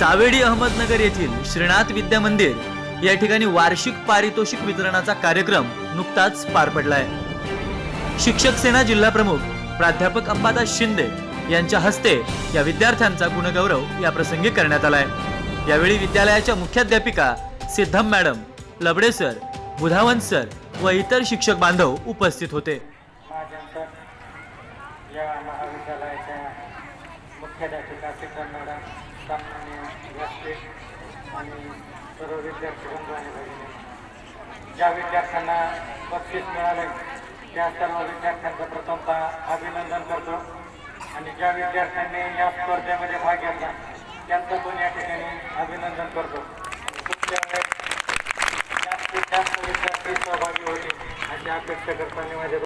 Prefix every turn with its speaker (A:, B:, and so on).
A: सावेडी अहमदनगर येथील श्रीनाथ विद्या मंदिर या ठिकाणी वार्षिक पारितोषिक वितरणाचा कार्यक्रम नुकताच पार पडलाय. शिक्षक सेना जिल्हा प्रमुख प्राध्यापक अंबादास शिंदे यांच्या हस्ते या विद्यार्थ्यांचा गुणगौरव या प्रसंगी करण्यात आलाय. यावेळी विद्यालयाच्या मुख्याध्यापिका Siddham madam Labade sir Budhawant sir व इतर शिक्षक बांधव उपस्थित होते.
B: या महाविद्यालयाच्या मुख्याध्यापिका सिद्धम मॅडम आणि सर्व विद्यार्थी बंधू भगिनी ज्या विद्यार्थ्यांना बक्षीस मिळाले त्या सर्व विद्यार्थ्यांचं प्रथमतः अभिनंदन करतो. आणि ज्या विद्यार्थ्यांनी या स्पर्धेमध्ये भाग घेतला त्यांचं पण या ठिकाणी अभिनंदन करतो. जास्तीत जास्त विद्यार्थी सहभागी होतील अशी अपेक्षा करताना माझ्या